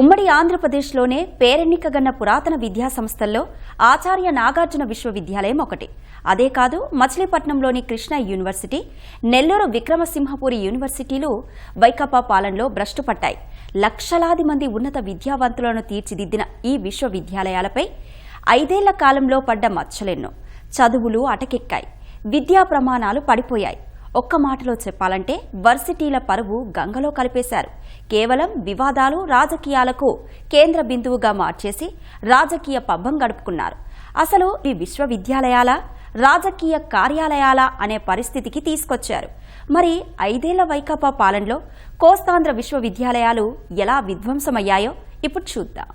ఉమ్మడి ఆంధ్రప్రదేశ్లోనే పేరెన్నికగన్న పురాతన విద్యాసంస్థల్లో ఆచార్య నాగార్జున విశ్వవిద్యాలయం ఒకటి. అదే కాదు మచిలీపట్నంలోని కృష్ణ యూనివర్సిటీ నెల్లూరు విక్రమసింహపురి యూనివర్సిటీలు వైకాపా పాలనలో భ్రష్టుపట్టాయి లక్షలాది మంది ఉన్నత విద్యావంతులను తీర్చిదిద్దిన ఈ విశ్వవిద్యాలయాలపై ఐదేళ్ళ కాలంలో పడ్డ మచ్చలెన్నో. చదువులు అటకెక్కాయి. విద్యా ప్రమాణాలు పడిపోయాయి. ఒక్క మాటలో చెప్పాలంటే వర్సిటీల పరువు గంగలో కలిపేశారు. కేవలం వివాదాలు రాజకీయాలకు కేంద్ర బిందువుగా మార్చేసి రాజకీయ పబ్బం గడుపుకున్నారు. అసలు ఈ విశ్వవిద్యాలయాల రాజకీయ కార్యాలయాల అనే పరిస్థితికి తీసుకొచ్చారు. మరి ఐదేళ్ళ వైకాపా పాలనలో కోస్తాంధ్ర విశ్వవిద్యాలయాలు ఎలా విధ్వంసమయ్యాయో ఇప్పుడు చూద్దాం.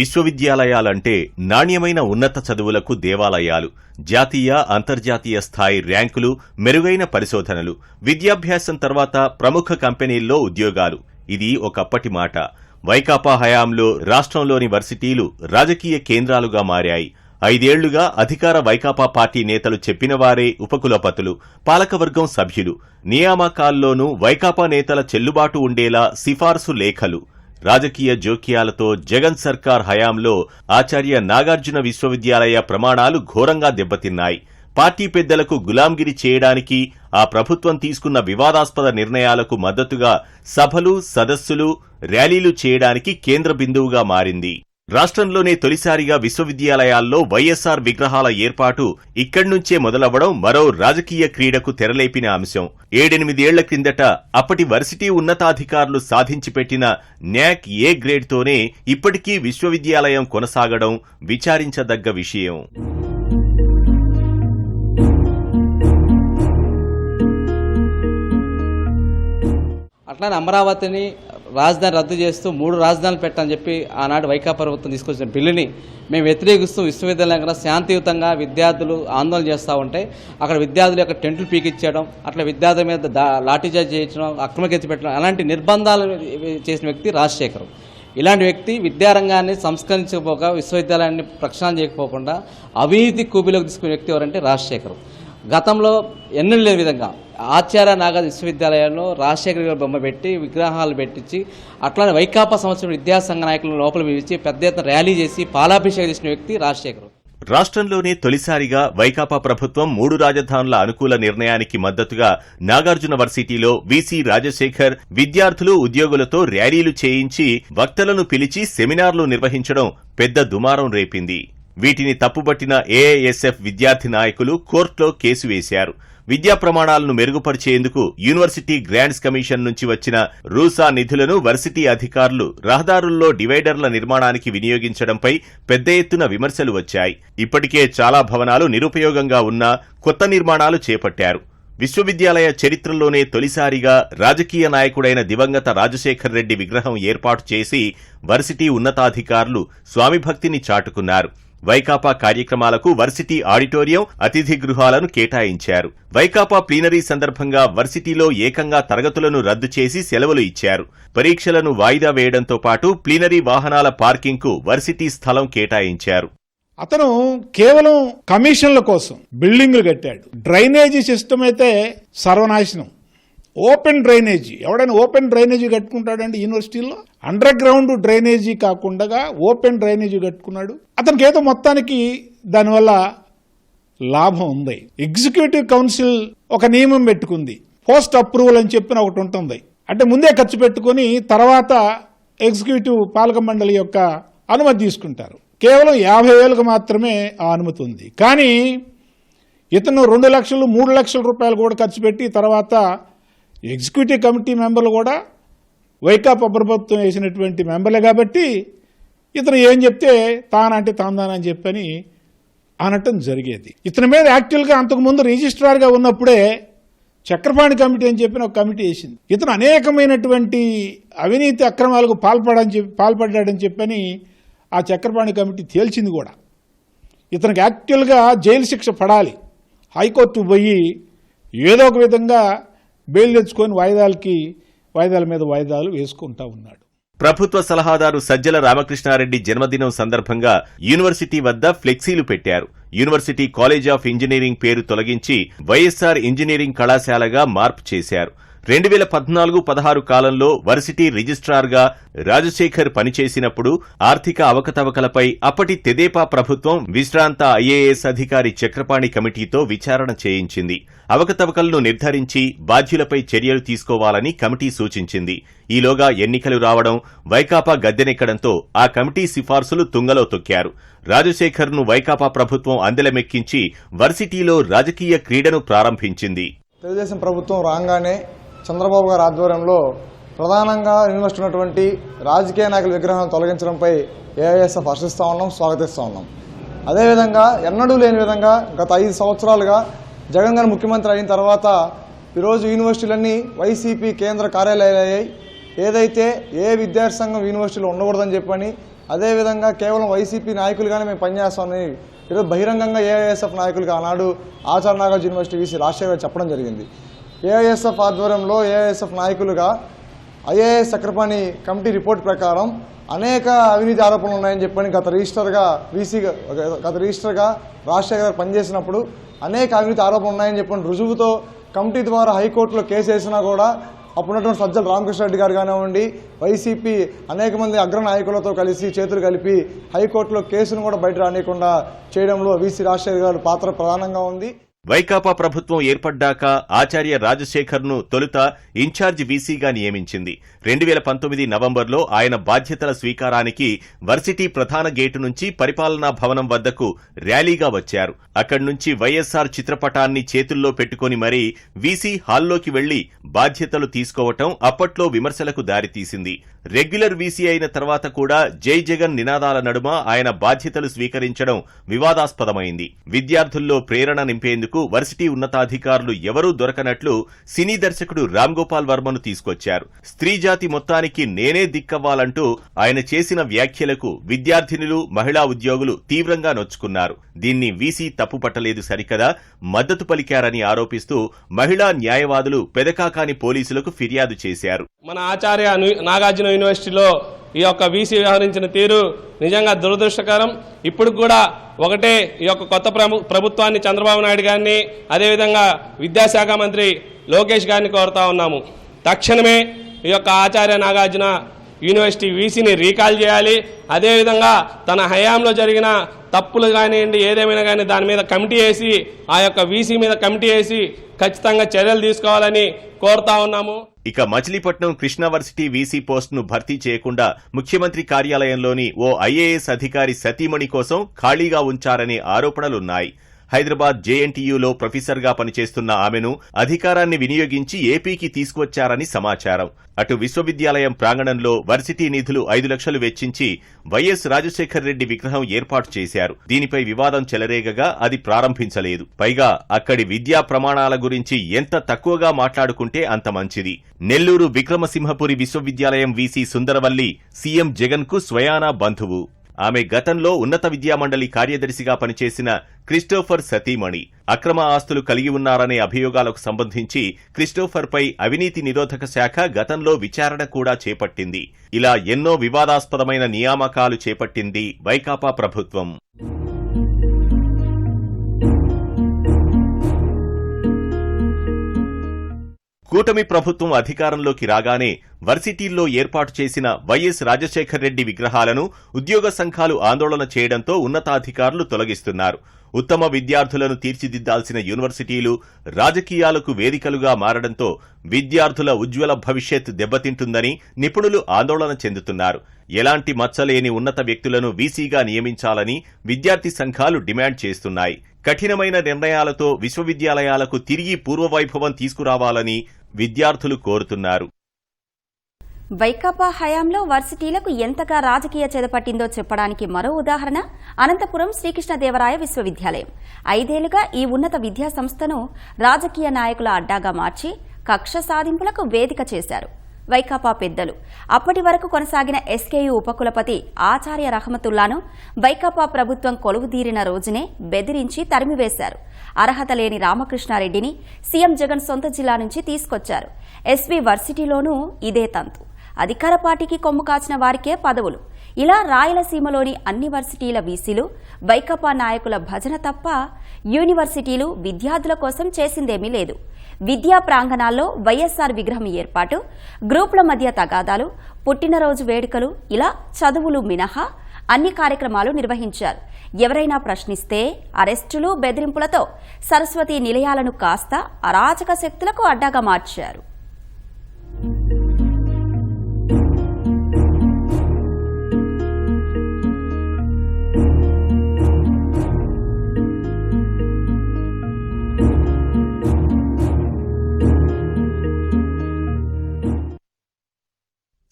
విశ్వవిద్యాలయాలంటే నాణ్యమైన ఉన్నత చదువులకు దేవాలయాలు జాతీయ అంతర్జాతీయ స్థాయి ర్యాంకులు మెరుగైన పరిశోధనలు విద్యాభ్యాసం తర్వాత ప్రముఖ కంపెనీల్లో ఉద్యోగాలు. ఇది ఒకప్పటి మాట. వైకాపా హయాంలో రాష్ట్రంలోని వర్సిటీలు రాజకీయ కేంద్రాలుగా మారాయి. ఐదేళ్ళుగా అధికార వైకాపా పార్టీ నేతలు చెప్పినవారే ఉపకులపతులు పాలకవర్గం సభ్యులు. నియామకాల్లోనూ వైకాపా నేతల చెల్లుబాటు ఉండేలా సిఫార్సు లేఖలు. రాజకీయ జోక్యాలతో జగన్ సర్కార్ హయాంలో ఆచార్య నాగార్జున విశ్వవిద్యాలయ ప్రమాణాలు ఘోరంగా దెబ్బతిన్నాయి. పార్టీ పెద్దలకు గులాంగిరి చేయడానికి ఆ ప్రభుత్వం తీసుకున్న వివాదాస్పద నిర్ణయాలకు మద్దతుగా సభలు సదస్సులు ర్యాలీలు చేయడానికి కేంద్ర బిందువుగా మారింది. రాష్ట్రంలోనే తొలిసారిగా విశ్వవిద్యాలయాల్లో వైఎస్సార్ విగ్రహాల ఏర్పాటు ఇక్కడ్నుంచే మొదలవ్వడం మరో రాజకీయ క్రీడకు తెరలేపిన అంశం. ఏడెనిమిదేళ్ళ క్రిందట అప్పటి వర్సిటీ ఉన్నతాధికారులు సాధించి పెట్టిన న్యాక్ ఏ గ్రేడ్తోనే ఇప్పటికీ విశ్వవిద్యాలయం కొనసాగడం విచారించదగ్గ విషయం. అట్లానే అమరావతిని రాజధాని రద్దు చేస్తూ మూడు రాజధానులు పెట్టని చెప్పి ఆనాడు వైకా ప్రభుత్వం తీసుకొచ్చిన బిల్లుని మేము వ్యతిరేకిస్తూ విశ్వవిద్యాలయం కూడా శాంతియుతంగా విద్యార్థులు ఆందోళన చేస్తూ ఉంటే అక్కడ విద్యార్థుల యొక్క టెంట్లు పీకిచ్చేయడం అట్లా విద్యార్థుల మీద దా లాఠీచార్జ్ చేయించడం అక్రమకెత్తి పెట్టడం అలాంటి నిర్బంధాలు చేసిన వ్యక్తి రాజశేఖరం. ఇలాంటి వ్యక్తి విద్యారంగాన్ని సంస్కరించకపోక విశ్వవిద్యాలయాన్ని ప్రక్షాళన చేయకపోకుండా అవినీతి కూబిలోకి తీసుకునే వ్యక్తి ఎవరంటే రాజశేఖరం. గతంలో ఎన్నడూ లేని విధంగా ఆచార్య నాగర్ విశ్వవిద్యాలయంలో రాజశేఖర్ గారి బొమ్మ పెట్టి విగ్రహాలు పెట్టించి అట్లానే వైకాపా సంవత్సరం విద్యాసంఘ నాయకులను లోపల పిలిచి పెద్ద ఎత్తున ర్యాలీ చేసి పాలాభిషేకం చేసిన వ్యక్తి రాజశేఖర్. రాష్ట్రంలోనే తొలిసారిగా వైకాపా ప్రభుత్వం మూడు రాజధానుల అనుకూల నిర్ణయానికి మద్దతుగా నాగార్జున వర్సిటీలో వీసీ రాజశేఖర్ విద్యార్థులు ఉద్యోగులతో ర్యాలీలు చేయించి వక్తలను పిలిచి సెమినార్లు నిర్వహించడం పెద్ద దుమారం రేపింది. వీటిని తప్పుబట్టిన ఏఐఎస్ఎఫ్ విద్యార్థి నాయకులు కోర్టులో కేసు వేశారు. విద్యా ప్రమాణాలను మెరుగుపరిచేందుకు యూనివర్సిటీ గ్రాంట్స్ కమిషన్ నుంచి వచ్చిన రూసా నిధులను వర్సిటీ అధికారులు రహదారుల్లో డివైడర్ల నిర్మాణానికి వినియోగించడంపై పెద్ద ఎత్తున విమర్శలు వచ్చాయి. ఇప్పటికే చాలా భవనాలు నిరుపయోగంగా ఉన్నా కొత్త నిర్మాణాలు చేపట్టారు. విశ్వవిద్యాలయ చరిత్రలోనే తొలిసారిగా రాజకీయ నాయకుడైన దివంగత రాజశేఖర్ రెడ్డి విగ్రహం ఏర్పాటు చేసి వర్సిటీ ఉన్నతాధికారులు స్వామిభక్తిని చాటుకున్నారు. వైకాపా కార్యక్రమాలకు వర్సిటీ ఆడిటోరియం అతిథి గృహాలను కేటాయించారు. వైకాపా ప్లీనరీ సందర్భంగా వర్సిటీలో ఏకంగా తరగతులను రద్దు చేసి సెలవులు ఇచ్చారు. పరీక్షలను వాయిదా వేయడంతో పాటు ప్లీనరీ వాహనాల పార్కింగ్కు వర్సిటీ స్థలం కేటాయించారు. అతను కేవలం కమిషన్ల కోసం బిల్డింగ్లు కట్టాడు. డ్రైనేజీ సిస్టమ్ అయితే సర్వనాశనం. Open drainage. ఎవడైనా ఓపెన్ డ్రైనేజీ కట్టుకుంటాడండి యూనివర్సిటీలో? అండర్ గ్రౌండ్ డ్రైనేజీ కాకుండా ఓపెన్ డ్రైనేజీ కట్టుకున్నాడు. అతనికి ఏదో మొత్తానికి దానివల్ల లాభం ఉంది. ఎగ్జిక్యూటివ్ కౌన్సిల్ ఒక నియమం పెట్టుకుంది. పోస్ట్ అప్రూవల్ అని చెప్పిన ఒకటి ఉంటుంది. అంటే ముందే ఖర్చు పెట్టుకుని తర్వాత ఎగ్జిక్యూటివ్ పాలక మండలి యొక్క అనుమతి తీసుకుంటారు. కేవలం యాభై వేలకు మాత్రమే ఆ అనుమతి ఉంది. కానీ ఇతను రెండు లక్షలు మూడు లక్షల రూపాయలు కూడా ఖర్చు పెట్టి తర్వాత ఎగ్జిక్యూటివ్ కమిటీ మెంబర్లు కూడా వైకాపా ప్రభుత్వం వేసినటువంటి మెంబర్లే కాబట్టి ఇతను ఏం చెప్తే తానంటే తాందానని చెప్పని అనటం జరిగేది. ఇతని మీద యాక్చువల్గా అంతకుముందు రిజిస్ట్రార్గా ఉన్నప్పుడే చక్రపాణి కమిటీ అని చెప్పిన ఒక కమిటీ వేసింది. ఇతను అనేకమైనటువంటి అవినీతి అక్రమాలకు పాల్పడని చెప్పి పాల్పడ్డాడని చెప్పని ఆ చక్రపాణి కమిటీ తేల్చింది కూడా. ఇతనికి యాక్చువల్గా జైలు శిక్ష పడాలి. హైకోర్టు పోయి ఏదో ఒక విధంగా బెయిల్ తెచ్చుకొని వాయిదాలకి వాయిదాల మీద వాయిదాలు వేసుకుంటా ఉన్నాడు. ప్రభుత్వ సలహాదారు సజ్జల రామకృష్ణారెడ్డి జన్మదినం సందర్భంగా యూనివర్సిటీ వద్ద ఫ్లెక్సీలు పెట్టారు. యూనివర్సిటీ కాలేజ్ ఆఫ్ ఇంజనీరింగ్ పేరు తొలగించి వైఎస్ఆర్ ఇంజనీరింగ్ కళాశాలగా మార్పు చేశారు. రెండు వేల పద్నాలుగు పదహారు కాలంలో వర్సిటీ రిజిస్ట్రార్గా రాజశేఖర్ పనిచేసినప్పుడు ఆర్థిక అవకతవకలపై అప్పటి తెదేపా ప్రభుత్వం విశ్రాంత ఐఏఎస్ అధికారి చక్రపాణి కమిటీతో విచారణ చేయించింది. అవకతవకలను నిర్ధారించి బాధ్యులపై చర్యలు తీసుకోవాలని కమిటీ సూచించింది. ఈలోగా ఎన్నికలు రావడం వైకాపా గద్దెనెక్కడంతో ఆ కమిటీ సిఫార్సులు తుంగలో తొక్కారు. రాజశేఖర్ను వైకాపా ప్రభుత్వం అందెలమెక్కించి వర్సిటీలో రాజకీయ క్రీడను ప్రారంభించింది. తెలుగుదేశం ప్రభుత్వం రాగానే చంద్రబాబు గారి ఆధ్వర్యంలో ప్రధానంగా యూనివర్సిటీ ఉన్నటువంటి రాజకీయ నాయకుల విగ్రహాలను తొలగించడంపై ఏఐఎస్ఎఫ్ హర్షిస్తూ ఉన్నాం స్వాగతిస్తూ ఉన్నాం. అదేవిధంగా ఎన్నడూ లేని విధంగా గత ఐదు సంవత్సరాలుగా జగన్ గారు ముఖ్యమంత్రి అయిన తర్వాత ఈరోజు యూనివర్సిటీలన్నీ వైసీపీ కేంద్ర కార్యాలయాలయ్యాయి. ఏదైతే ఏ విద్యార్థి సంఘం యూనివర్సిటీలో ఉండకూడదని చెప్పని అదేవిధంగా కేవలం వైసీపీ నాయకులుగానే మేము పనిచేస్తామని ఈరోజు బహిరంగంగా ఏఐఎస్ఎఫ్ నాయకులుగా ఆనాడు ఆచార్య నాగార్జున యూనివర్సిటీ వీసీ రాజశేఖర్ చెప్పడం జరిగింది. ఏఐఎస్ఎఫ్ ఆధ్వర్యంలో ఏఐఎస్ఎఫ్ నాయకులుగా ఐఏఎస్ చక్రపాణి కమిటీ రిపోర్ట్ ప్రకారం అనేక అవినీతి ఆరోపణలు ఉన్నాయని చెప్పని గత రిజిస్టర్గా వీసీ గత రిజిస్టర్గా రాజశేఖర్ గారు పనిచేసినప్పుడు అనేక అవినీతి ఆరోపణలు ఉన్నాయని చెప్పని రుజువుతో కమిటీ ద్వారా హైకోర్టులో కేసు వేసినా కూడా అప్పుడున్నటువంటి సజ్జల రామకృష్ణారెడ్డి గారు కానివ్వండి వైసీపీ అనేక మంది అగ్ర నాయకులతో కలిసి చేతులు కలిపి హైకోర్టులో కేసును కూడా బయట రానియకుండా చేయడంలో వీసీ రాజశేఖర్ గారి పాత్ర ప్రధానంగా ఉంది. వైకాపా ప్రభుత్వం ఏర్పడ్డాక ఆచార్య రాజశేఖర్ను తొలుత ఇన్ఛార్జ్ వీసీగా నియమించింది. రెండు వేల పంతొమ్మిది నవంబర్లో ఆయన బాధ్యతల స్వీకారానికి వర్సిటీ ప్రధాన గేటు నుంచి పరిపాలనా భవనం వద్దకు ర్యాలీగా వచ్చారు. అక్కడి నుంచి వైఎస్ఆర్ చిత్రపటాన్ని చేతుల్లో పెట్టుకుని మరీ వీసీ హాల్లోకి వెళ్ళి బాధ్యతలు తీసుకోవటం అప్పట్లో విమర్శలకు దారితీసింది. రెగ్యులర్ వీసీ అయిన తర్వాత కూడా జై జగన్ నినాదాల నడుమ ఆయన బాధ్యతలు స్వీకరించడం వివాదాస్పదమైంది. విద్యార్థుల్లో ప్రేరణ నింపేందుకు వర్సిటీ ఉన్నతాధికారులు ఎవరూ దొరకనట్లు సినీ దర్శకుడు రామ్ గోపాల్ వర్మను తీసుకొచ్చారు. స్త్రీ జాతి మొత్తానికి నేనే దిక్కవ్వాలంటూ ఆయన చేసిన వ్యాఖ్యలకు విద్యార్థినులు మహిళా ఉద్యోగులు తీవ్రంగా నొచ్చుకున్నారు. దీన్ని వీసీ తప్పుపట్టలేదు సరికదా మద్దతు పలికారని ఆరోపిస్తూ మహిళా న్యాయవాదులు పెదకాకాని పోలీసులకు ఫిర్యాదు చేశారు. మన ఆచార్య నాగార్జున యూనివర్సిటీలో ఈ యొక్క వీసీ వ్యవహరించిన తీరు నిజంగా దురదృష్టకరం. ఇప్పుడు కూడా ఒకటే ఈ యొక్క కొత్త ప్రభు- ప్రభుత్వాన్ని చంద్రబాబు నాయుడు గారిని అదేవిధంగా విద్యాశాఖ మంత్రి లోకేష్ గారిని కోరుతా ఉన్నాము. తక్షణమే ఈ యొక్క ఆచార్య నాగార్జున యూనివర్సిటీ వీసీని రీకాల్ చేయాలి. అదేవిధంగా తన హయాంలో జరిగిన తప్పులు కానివ్వండి ఏదేమైనా కానీ దాని మీద కమిటీ వేసి ఆ యొక్క వీసీ మీద కమిటీ వేసి ఖచ్చితంగా చర్యలు తీసుకోవాలని కోరుతా ఉన్నాము. ఇక మచిలీపట్నం కృష్ణావర్సిటీ వీసీ పోస్టును భర్తీ చేయకుండా ముఖ్యమంత్రి కార్యాలయంలోని ఓ ఐఏఎస్ అధికారి సతీమణి కోసం ఖాళీగా ఉంచారనే ఆరోపణలున్నాయి. హైదరాబాద్ జేఎన్టీయూలో ప్రొఫెసర్గా పనిచేస్తున్న ఆమెను అధికారాన్ని వినియోగించి ఏపీకి తీసుకువచ్చారని సమాచారం. అటు విశ్వవిద్యాలయం ప్రాంగణంలో వర్సిటీ నిధులు ఐదు లక్షలు వెచ్చించి వైఎస్ రాజశేఖర్ రెడ్డి విగ్రహం ఏర్పాటు చేశారు. దీనిపై వివాదం చెలరేగగా అది ప్రారంభించలేదు. పైగా అక్కడి విద్యా ప్రమాణాల గురించి ఎంత తక్కువగా మాట్లాడుకుంటే అంత మంచిది. నెల్లూరు విక్రమసింహపురి విశ్వవిద్యాలయం వీసీ సుందరవల్లి సీఎం జగన్కు స్వయానా బంధువు. ఆమె గతంలో ఉన్నత విద్యామండలి కార్యదర్శిగా పనిచేసిన క్రిస్టోఫర్ సతీమణి అక్రమ ఆస్తులు కలిగి ఉన్నారనే అభియోగాలకు సంబంధించి క్రిస్టోఫర్పై అవినీతి నిరోధక శాఖ గతంలో విచారణ కూడా చేపట్టింది. ఇలా ఎన్నో వివాదాస్పదమైన నియామకాలు చేపట్టింది వైకాపా ప్రభుత్వం. కూటమి ప్రభుత్వం అధికారంలోకి రాగానే వర్సిటీల్లో ఏర్పాటు చేసిన వైఎస్ రాజశేఖర్ రెడ్డి విగ్రహాలను ఉద్యోగ సంఘాలు ఆందోళన చేయడంతో ఉన్నతాధికారులు తొలగిస్తున్నారు. ఉత్తమ విద్యార్థులను తీర్చిదిద్దాల్సిన యూనివర్సిటీలు రాజకీయాలకు వేదికలుగా మారడంతో విద్యార్థుల ఉజ్వల భవిష్యత్ దెబ్బతింటుందని నిపుణులు ఆందోళన చెందుతున్నారు. ఎలాంటి మచ్చలేని ఉన్నత వ్యక్తులను వీసీగా నియమించాలని విద్యార్థి సంఘాలు డిమాండ్ చేస్తున్నాయి. కఠినమైన నిర్ణయాలతో విశ్వవిద్యాలయాలకు తిరిగి పూర్వవైభవం తీసుకురావాలని విద్యార్థులు కోరుతున్నారు. వైకాపా హయాంలో వర్సిటీలకు ఎంతగా రాజకీయ చెదపట్టిందో చెప్పడానికి మరో ఉదాహరణ అనంతపురం శ్రీకృష్ణదేవరాయ విశ్వవిద్యాలయం. ఐదేళ్ళుగా ఈ ఉన్నత విద్యాసంస్థను రాజకీయ నాయకుల అడ్డాగా మార్చి కక్ష సాధింపులకు వేదిక చేశారు. వైకాపా పెద్దలు. అప్పటి వరకు కొనసాగిన ఎస్కేయు ఉపకులపతి ఆచార్య రహమతుల్లాను వైకాపా ప్రభుత్వం కొలువుదీరిన రోజునే బెదిరించి తరిమివేశారు. అర్హత లేని రామకృష్ణారెడ్డిని సీఎం జగన్ సొంత జిల్లా నుంచి తీసుకొచ్చారు. ఎస్వి వర్సిటీలోనూ ఇదే తంతు. అధికార పార్టీకి కొమ్ము కాచిన వారికే పదవులు. ఇలా రాయలసీమలోని అన్ని వర్సిటీల వీసీలు వైకపా నాయకుల భజన తప్ప యూనివర్సిటీలు విద్యార్థుల కోసం చేసిందేమీ లేదు. విద్యా ప్రాంగణాల్లో వైఎస్ఆర్ విగ్రహం ఏర్పాటు గ్రూపుల మధ్య తగాదాలు పుట్టినరోజు వేడుకలు ఇలా చదువులు మినహా అన్ని కార్యక్రమాలు నిర్వహించారు. ఎవరైనా ప్రశ్నిస్తే అరెస్టులు బెదిరింపులతో సరస్వతి నిలయాలను కాస్త అరాచక శక్తులకు అడ్డాగా మార్చారు.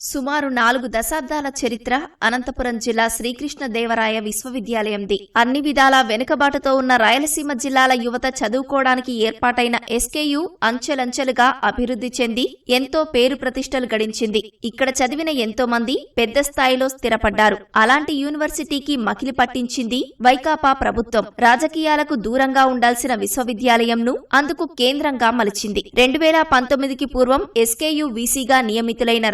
సుమారు నాలుగు దశాబ్దాల చరిత్ర అనంతపురం జిల్లా శ్రీకృష్ణదేవరాయ విశ్వవిద్యాలయంది. అన్ని విధాల వెనుకబాటుతో ఉన్న రాయలసీమ జిల్లాల యువత చదువుకోవడానికి ఏర్పాటైన ఎస్కేయు అంచెలంచెలుగా అభివృద్ధి చెంది ఎంతో పేరు ప్రతిష్టలు గడించింది. ఇక్కడ చదివిన ఎంతో మంది పెద్ద స్థాయిలో స్థిరపడ్డారు. అలాంటి యూనివర్సిటీకి మకిలి పట్టించింది వైకాపా ప్రభుత్వం. రాజకీయాలకు దూరంగా ఉండాల్సిన విశ్వవిద్యాలయంను అందుకు కేంద్రంగా మలిచింది. రెండు వేల పంతొమ్మిదికి పూర్వం ఎస్కేయు వీసీగా నియమితులైన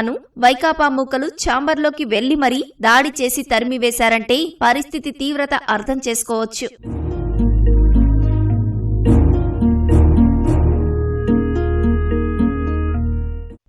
గాను వైకాపా మూకలు ఛాంబర్లోకి వెళ్ళి మరీ దాడి చేసి తరిమివేశారంటే పరిస్థితి తీవ్రత అర్థం చేసుకోవచ్చు.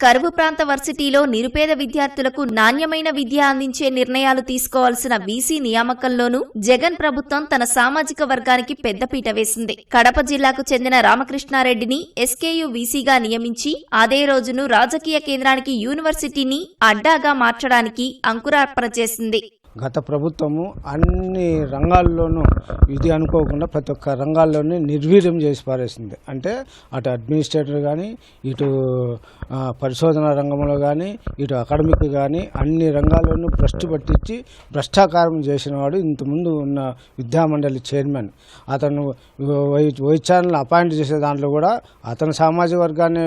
కరువు ప్రాంత వర్సిటీలో నిరుపేద విద్యార్థులకు నాణ్యమైన విద్య అందించే నిర్ణయాలు తీసుకోవాల్సిన వీసీ నియామకంలోనూ జగన్ ప్రభుత్వం తన సామాజిక వర్గానికి పెద్దపీట వేసింది. కడప జిల్లాకు చెందిన రామకృష్ణారెడ్డిని ఎస్కేయు వీసీగా నియమించి అదే రోజును రాజకీయ కేంద్రానికి యూనివర్సిటీని అడ్డాగా మార్చడానికి అంకురార్పణ చేసింది. గత ప్రభుత్వము అన్ని రంగాల్లోనూ ఇది అనుకోకుండా ప్రతి ఒక్క రంగాల్లోనే నిర్వీర్యం చేసి పారేసింది. అంటే అటు అడ్మినిస్ట్రేటర్ కానీ ఇటు పరిశోధన రంగంలో కానీ ఇటు అకాడమిక్ కానీ అన్ని రంగాల్లోనూ భ్రష్టు పట్టించి భ్రష్టాకారం చేసిన వాడు ఇంతకుముందు ఉన్న విద్యామండలి చైర్మన్. అతను వై వైస్ ఛానల్ అపాయింట్ చేసే దాంట్లో కూడా అతను సామాజిక వర్గాన్ని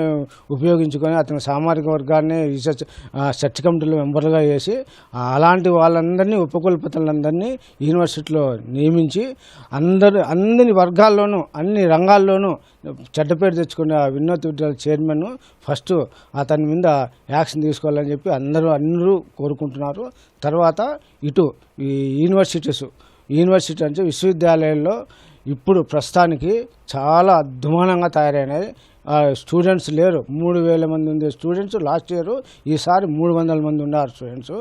ఉపయోగించుకొని అతని సామాజిక వర్గాన్ని రీసెర్చ్ సెర్చ్ కమిటీలో మెంబర్గా చేసి అలాంటి వాళ్ళందరినీ ఉపకులపతులందరినీ యూనివర్సిటీలో నియమించి అందరు అన్ని వర్గాల్లోనూ అన్ని రంగాల్లోనూ చెడ్డ పేరు తెచ్చుకునే ఆ వినోద్ విద్యాల చైర్మన్ ఫస్ట్ అతని మీద యాక్షన్ తీసుకోవాలని చెప్పి అందరూ అందరూ కోరుకుంటున్నారు. తర్వాత ఇటు ఈ యూనివర్సిటీస్ యూనివర్సిటీ అంటే విశ్వవిద్యాలయాల్లో ఇప్పుడు ప్రస్తుతానికి చాలా అధ్వానంగా తయారైనది. స్టూడెంట్స్ లేరు. మూడు వేల మంది ఉంది స్టూడెంట్స్ లాస్ట్ ఇయర్ ఈసారి మూడు వందల మంది ఉన్నారు స్టూడెంట్స్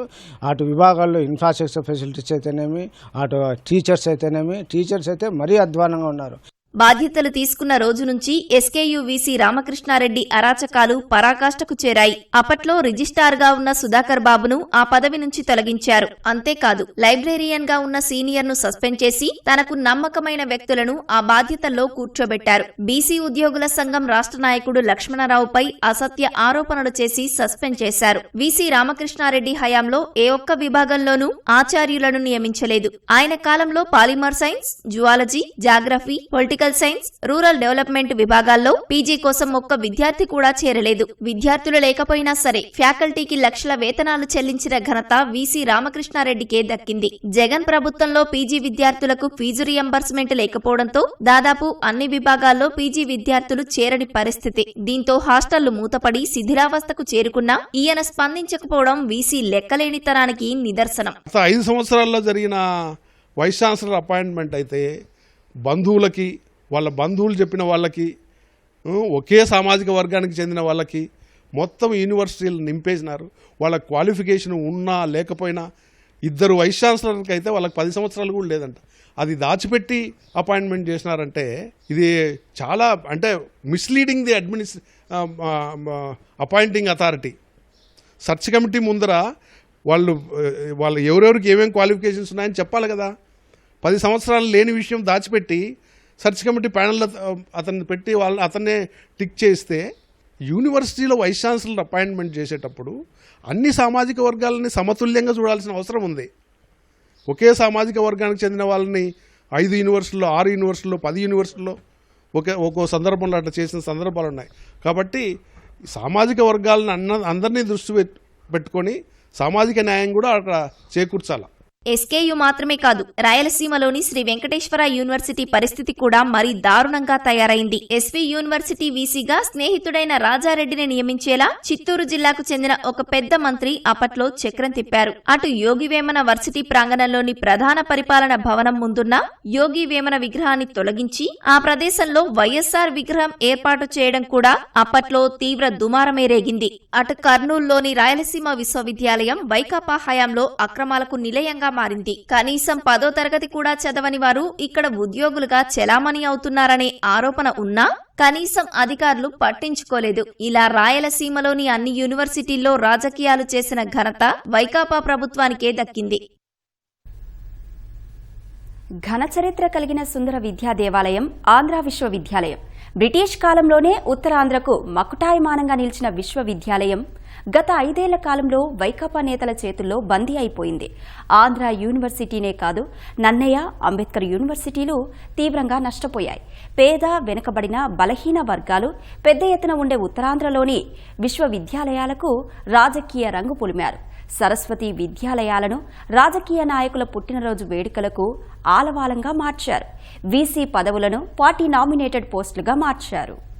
అటు విభాగాల్లో ఇన్ఫ్రాస్ట్రక్చర్ ఫెసిలిటీస్ అయితేనేమి అటు టీచర్స్ అయితేనేమి టీచర్స్ అయితే మరీ అధ్వానంగా ఉన్నారు. బాధ్యతలు తీసుకున్న రోజు నుంచి ఎస్కేయువీసీ రామకృష్ణారెడ్డి అరాచకాలు పరాకాష్ఠకు చేరాయి. అప్పట్లో రిజిస్టార్గా ఉన్న సుధాకర్ బాబును ఆ పదవి నుంచి తొలగించారు. అంతేకాదు లైబ్రేరియన్గా ఉన్న సీనియర్ను సస్పెండ్ చేసి తనకు నమ్మకమైన వ్యక్తులను ఆ బాధ్యతల్లో కూర్చోబెట్టారు. బీసీ ఉద్యోగుల సంఘం రాష్ట్ర నాయకుడు లక్ష్మణరావుపై అసత్య ఆరోపణలు చేసి సస్పెండ్ చేశారు. వీసీ రామకృష్ణారెడ్డి హయాంలో ఏ ఒక్క విభాగంలోనూ ఆచార్యులను నియమించలేదు. ఆయన కాలంలో polymer science zoology geography political science rural development విభాగాల్లో పీజీ కోసం ఒక్క విద్యార్థి కూడా చేరలేదు. విద్యార్థులు లేకపోయినా సరే ఫ్యాకల్టీకి లక్షల వేతనాలు చెల్లించిన ఘనత వీసీ రామకృష్ణారెడ్డికే దక్కింది. జగన్ ప్రభుత్వంలో పీజీ విద్యార్థులకు ఫీజు రియంబర్స్మెంట్ లేకపోవడంతో దాదాపు అన్ని విభాగాల్లో పీజీ విద్యార్థులు చేరని పరిస్థితి. దీంతో హాస్టళ్ళు మూతపడి శిథిలావస్థకు చేరుకున్నా ఈయన స్పందించకపోవడం వీసీ లెక్కలేనితనానికి నిదర్శనం. ఐదు సంవత్సరాల్లో జరిగిన వైస్ ఛాన్సలర్ అపాయింట్మెంట్ అయితే బంధువులకి వాళ్ళ బంధువులు చెప్పిన వాళ్ళకి ఒకే సామాజిక వర్గానికి చెందిన వాళ్ళకి మొత్తం యూనివర్సిటీలు నింపేసినారు. వాళ్ళ క్వాలిఫికేషన్ ఉన్నా లేకపోయినా ఇద్దరు వైస్ ఛాన్సలర్కి అయితే వాళ్ళకి పది సంవత్సరాలు కూడా లేదంట. అది దాచిపెట్టి అపాయింట్మెంట్ చేసినారంటే ఇది చాలా అంటే మిస్లీడింగ్ ది అడ్మినిస్ అపాయింటింగ్ అథారిటీ సర్చ్ కమిటీ ముందర వాళ్ళు వాళ్ళు ఎవరెవరికి ఏమేమి క్వాలిఫికేషన్స్ ఉన్నాయని చెప్పాలి కదా. పది సంవత్సరాలు లేని విషయం దాచిపెట్టి సర్చ్ కమిటీ ప్యానల్ అతన్ని పెట్టి వాళ్ళు అతన్నే టిక్ చేస్తే యూనివర్సిటీలో వైస్ ఛాన్సలర్ అపాయింట్మెంట్ చేసేటప్పుడు అన్ని సామాజిక వర్గాలని సమతుల్యంగా చూడాల్సిన అవసరం ఉంది. ఒకే సామాజిక వర్గానికి చెందిన వాళ్ళని ఐదు యూనివర్సిటీల్లో ఆరు యూనివర్సిటీల్లో పది యూనివర్సిటీల్లో ఒకే ఒక్కో సందర్భంలో అట్లా చేసిన సందర్భాలు ఉన్నాయి. కాబట్టి సామాజిక వర్గాలను అన్న అందరినీ దృష్టి పెట్టుకొని సామాజిక న్యాయం కూడా అక్కడ చేకూర్చాలి. ఎస్కేయు మాత్రమే కాదు రాయలసీమలోని శ్రీ వెంకటేశ్వర యూనివర్సిటీ పరిస్థితి కూడా మరీ దారుణంగా తయారైంది. ఎస్వి యూనివర్సిటీ వీసీగా స్నేహితుడైన రాజారెడ్డిని నియమించేలా చిత్తూరు జిల్లాకు చెందిన ఒక పెద్ద మంత్రి అప్పట్లో చక్రం తిప్పారు. అటు యోగి వేమన వర్సిటీ ప్రాంగణంలోని ప్రధాన పరిపాలన భవనం ముందున్న యోగి వేమన విగ్రహాన్ని తొలగించి ఆ ప్రదేశంలో వైఎస్ఆర్ విగ్రహం ఏర్పాటు చేయడం కూడా అప్పట్లో తీవ్ర దుమారమే రేగింది. అటు కర్నూలులోని రాయలసీమ విశ్వవిద్యాలయం వైకాపా హయాంలో అక్రమాలకు నిలయంగా మారింది. కనీసం పదో తరగతి కూడా చదవని వారు ఇక్కడ ఉద్యోగులుగా చెలామణి అవుతున్నారనే ఆరోపణ ఉన్నా కనీసం అధికారులు పట్టించుకోలేదు. ఇలా రాయలసీమలోని అన్ని యూనివర్సిటీల్లో రాజకీయాలు చేసిన ఘనత వైకాపా ప్రభుత్వానికే దక్కింది. ఘన చరిత్ర కలిగిన సుందర విద్యా దేవాలయం ఆంధ్ర విశ్వవిద్యాలయం. బ్రిటిష్ కాలంలోనే ఉత్తరాంధ్రకు మకుటాయమానంగా నిలిచిన విశ్వవిద్యాలయం గత ఐదేళ్ళ కాలంలో వైకాపా నేతల చేతుల్లో బందీ అయిపోయింది. ఆంధ్ర యూనివర్సిటీనే కాదు నన్నయ్య అంబేద్కర్ యూనివర్సిటీలు తీవ్రంగా నష్టపోయాయి. పేద వెనుకబడిన బలహీన వర్గాలు పెద్ద ఎత్తున ఉండే ఉత్తరాంధ్రలోని విశ్వవిద్యాలయాలకు రాజకీయ రంగు పులిమారు. సరస్వతి విద్యాలయాలను రాజకీయ నాయకుల పుట్టినరోజు వేడుకలకు ఆలవాలంగా మార్చారు. వీసీ పదవులను పార్టీ నామినేటెడ్ పోస్టులుగా మార్చారు.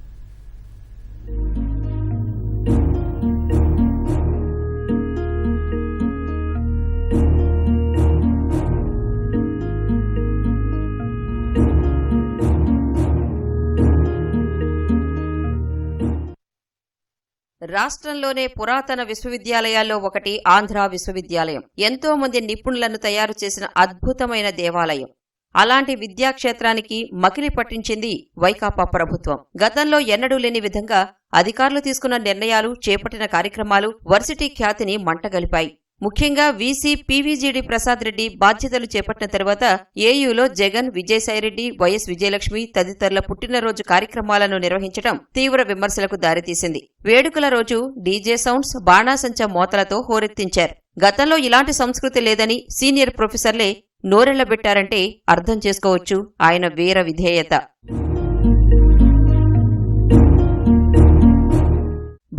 రాష్ట్రంలోనే పురాతన విశ్వవిద్యాలయాల్లో ఒకటి ఆంధ్ర విశ్వవిద్యాలయం. ఎంతో మంది నిపుణులను తయారు చేసిన అద్భుతమైన దేవాలయం. అలాంటి విద్యాక్షేత్రానికి మకిలి పట్టించింది వైకాపా ప్రభుత్వం. గతంలో ఎన్నడూ లేని విధంగా అధికారులు తీసుకున్న నిర్ణయాలు చేపట్టిన కార్యక్రమాలు వర్సిటీ ఖ్యాతిని మంటగలిపాయి. ముఖ్యంగా వీసీ పీవీజీడి ప్రసాద్ రెడ్డి బాధ్యతలు చేపట్టిన తర్వాత ఏయూలో జగన్ విజయసాయిరెడ్డి వైఎస్ విజయలక్ష్మి తదితరుల పుట్టినరోజు కార్యక్రమాలను నిర్వహించడం తీవ్ర విమర్శలకు దారితీసింది. వేడుకల రోజు డీజే సౌండ్స్ బాణాసంచ మోతలతో హోరెత్తించారు. గతంలో ఇలాంటి సంస్కృతి లేదని సీనియర్ ప్రొఫెసర్లే నోరెళ్ళబెట్టారంటే అర్థం చేసుకోవచ్చు. ఆయన వీర విధేయత.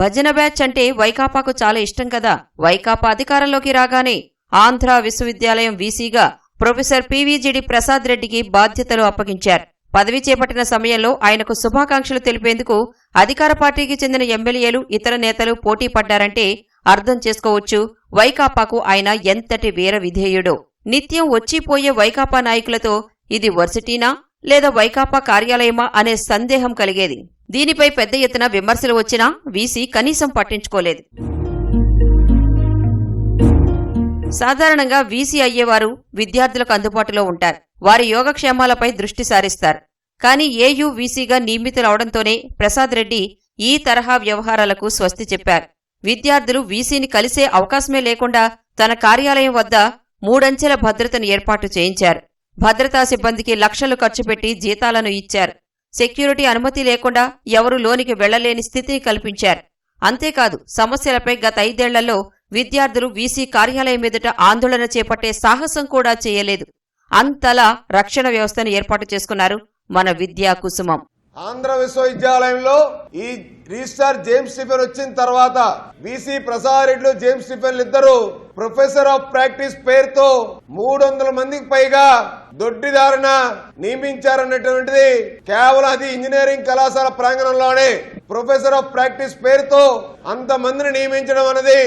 భజన బ్యాచ్ అంటే వైకాపాకు చాలా ఇష్టం కదా. వైకాపా అధికారంలోకి రాగానే ఆంధ్ర విశ్వవిద్యాలయం వీసీగా ప్రొఫెసర్ పీవీజీడి ప్రసాద్ రెడ్డికి బాధ్యతలు అప్పగించారు. పదవి చేపట్టిన సమయంలో ఆయనకు శుభాకాంక్షలు తెలిపేందుకు అధికార పార్టీకి చెందిన ఎమ్మెల్యేలు ఇతర నేతలు పోటీ పడ్డారంటే అర్థం చేసుకోవచ్చు. వైకాపాకు ఆయన ఎంతటి వీర విధేయుడో. నిత్యం వచ్చిపోయే వైకాపా నాయకులతో ఇది వర్సిటీనా లేదా వైకాపా కార్యాలయమా అనే సందేహం కలిగేది. దీనిపై పెద్ద ఎత్తున విమర్శలు వచ్చినా వీసీ కనీసం పట్టించుకోలేదు. సాధారణంగా వీసీ అయ్యేవారు విద్యార్థులకు అందుబాటులో ఉంటారు. వారి యోగక్షేమాలపై దృష్టి సారిస్తారు. కానీ ఏయూ వీసీగా నియమితులవడంతోనే ప్రసాద్ రెడ్డి ఈ తరహా వ్యవహారాలకు స్వస్తి చెప్పారు. విద్యార్థులు వీసీని కలిసే అవకాశమే లేకుండా తన కార్యాలయం వద్ద మూడంచెల భద్రతను ఏర్పాటు చేయించారు. భద్రతా సిబ్బందికి లక్షలు ఖర్చు పెట్టి జీతాలను ఇచ్చారు. సెక్యూరిటీ అనుమతి లేకుండా ఎవరూ లోనికి వెళ్ళలేని స్థితిని కల్పించారు. అంతేకాదు సమస్యలపై గత ఐదేళ్ళలో విద్యార్థులు వీసీ కార్యాలయం ఎదుట ఆందోళన చేపట్టే సాహసం కూడా చేయలేదు. అంతలా రక్షణ వ్యవస్థను ఏర్పాటు చేసుకున్నారు మన విద్యా కుసుమం. ఆంధ్ర విశ్వవిద్యాలయంలో ఈ రిజిస్టార్ జేమ్స్ స్టీఫెన్ వచ్చిన తర్వాత విసి ప్రసాదరెడ్డిలు జేమ్స్ స్టీఫెన్లు ఇద్దరు ప్రొఫెసర్ ఆఫ్ ప్రాక్టీస్ పేరుతో మూడు వందల మందికి పైగా దొడ్డిదారున నియమించారన్నటువంటిది కేవలం అది ఇంజనీరింగ్ కళాశాల ప్రాంగణంలోనే ప్రొఫెసర్ ఆఫ్ ప్రాక్టీస్ పేరుతో అంత మందిని నియమించడం అనేది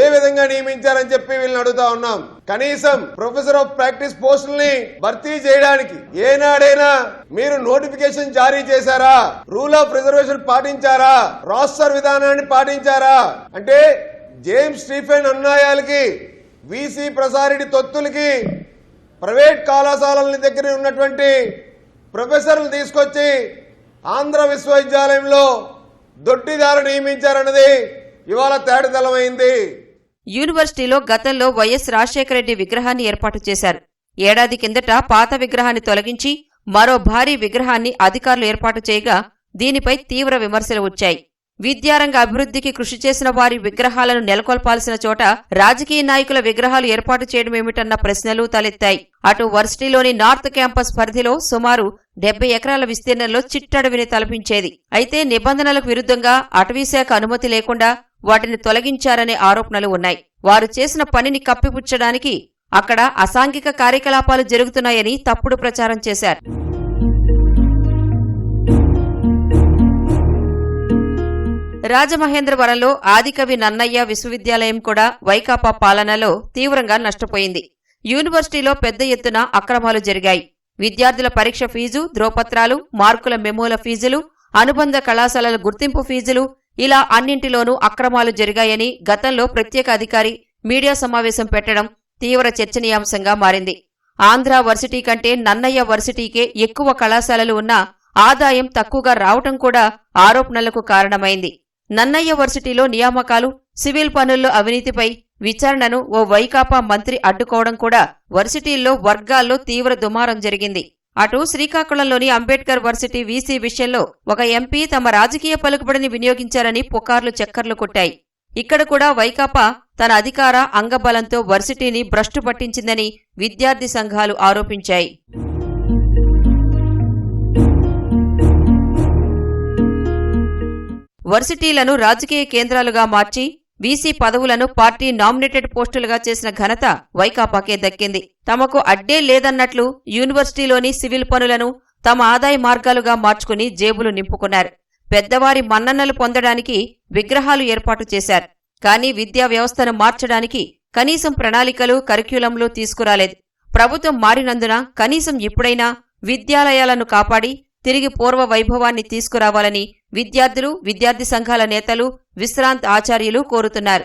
ఏ విధంగా నియమించారని చెప్పి వీళ్ళని అడుగుతా ఉన్నాం. కనీసం ప్రొఫెసర్ ఆఫ్ ప్రాక్టీస్ పోస్టుల్ని భర్తీ చేయడానికి ఏనాడైనా మీరు నోటిఫికేషన్ జారీ చేశారా? రూల్ ఆఫ్ రిజర్వేషన్ పాటించారా? రాస్టర్ విధానాన్ని పాటించారా? అంటే జేమ్స్ స్టీఫెన్ అన్యాయాలకి వీసీ ప్రసారిడి తొత్తులకి ప్రైవేట్ కళాశాలల దగ్గర ఉన్నటువంటి ప్రొఫెసర్లు తీసుకొచ్చి ఆంధ్ర విశ్వవిద్యాలయంలో దొడ్డిదారు నియమించారన్నది ఇవాళ తేటతెల్లమైంది యూనివర్సిటీలో గతంలో వైఎస్ రాజశేఖర రెడ్డి విగ్రహాన్ని ఏర్పాటు చేశారు. ఏడాది కిందట పాత విగ్రహాన్ని తొలగించి మరో భారీ విగ్రహాన్ని అధికారులు ఏర్పాటు చేయగా దీనిపై తీవ్ర విమర్శలు వచ్చాయి. విద్యారంగ అభివృద్ధికి కృషి చేసిన వారి విగ్రహాలను నెలకొల్పాల్సిన చోట రాజకీయ నాయకుల విగ్రహాలు ఏర్పాటు చేయడమేమిటన్న ప్రశ్నలు తలెత్తాయి. అటు వర్సిటీలోని నార్త్ క్యాంపస్ పరిధిలో సుమారు డెబ్బై ఎకరాల విస్తీర్ణంలో చిట్టడవిని తలపించేది. అయితే నిబంధనలకు విరుద్ధంగా అటవీశాఖ అనుమతి లేకుండా వాటిని తొలగించారనే ఆరోపణలు ఉన్నాయి. వారు చేసిన పనిని కప్పిపుచ్చడానికి అక్కడ అసాంఘిక కార్యకలాపాలు జరుగుతున్నాయని తప్పుడు ప్రచారం చేశారు. రాజమహేంద్రవరంలో ఆదికవి నన్నయ్య విశ్వవిద్యాలయం కూడా వైకాపా పాలనలో తీవ్రంగా నష్టపోయింది. యూనివర్సిటీలో పెద్ద ఎత్తున అక్రమాలు జరిగాయి. విద్యార్థుల పరీక్ష ఫీజు ధ్రువపత్రాలు మార్కుల మెమోల ఫీజులు అనుబంధ కళాశాలల గుర్తింపు ఫీజులు ఇలా అన్నింటిలోనూ అక్రమాలు జరిగాయని గతంలో ప్రత్యేక అధికారి మీడియా సమావేశం పెట్టడం తీవ్ర చర్చనీయాంశంగా మారింది. ఆంధ్ర వర్సిటీ కంటే నన్నయ్య వర్సిటీకే ఎక్కువ కళాశాలలు ఉన్నా ఆదాయం తక్కువగా రావటం కూడా ఆరోపణలకు కారణమైంది. నన్నయ్య వర్సిటీలో నియామకాలు సివిల్ పనుల్లో అవినీతిపై విచారణను ఓ వైకాపా మంత్రి అడ్డుకోవడం కూడా వర్సిటీల్లో వర్గాల్లో తీవ్ర దుమారం జరిగింది. అటు శ్రీకాకుళంలోని అంబేద్కర్ వర్సిటీ వీసీ విషయంలో ఒక ఎంపీ తమ రాజకీయ పలుకుబడిని వినియోగించారని పుకార్లు చక్కర్లు కొట్టాయి. ఇక్కడ కూడా వైకాపా తన అధికార అంగబలంతో వర్సిటీని భ్రష్టు పట్టించిందని విద్యార్థి సంఘాలు ఆరోపించాయి. వర్సిటీలను రాజకీయ కేంద్రాలుగా మార్చి వీసీ పదవులను పార్టీ నామినేటెడ్ పోస్టులుగా చేసిన ఘనత వైకాపాకే దక్కింది. తమకు అడ్డే లేదన్నట్లు యూనివర్సిటీలోని సివిల్ పనులను తమ ఆదాయ మార్గాలుగా మార్చుకుని జేబులు నింపుకున్నారు. పెద్దవారి మన్ననలు పొందడానికి విగ్రహాలు ఏర్పాటు చేశారు. కానీ విద్యా వ్యవస్థను మార్చడానికి కనీసం ప్రణాళికలు కరిక్యులంలు తీసుకురాలేదు. ప్రభుత్వం మారినందున కనీసం ఇప్పుడైనా విద్యాలయాలను కాపాడి తిరిగి పూర్వ వైభవాన్ని తీసుకురావాలని విద్యార్థులు విద్యార్థి సంఘాల నేతలు విశ్రాంత్ ఆచార్యులు కోరుతున్నారు.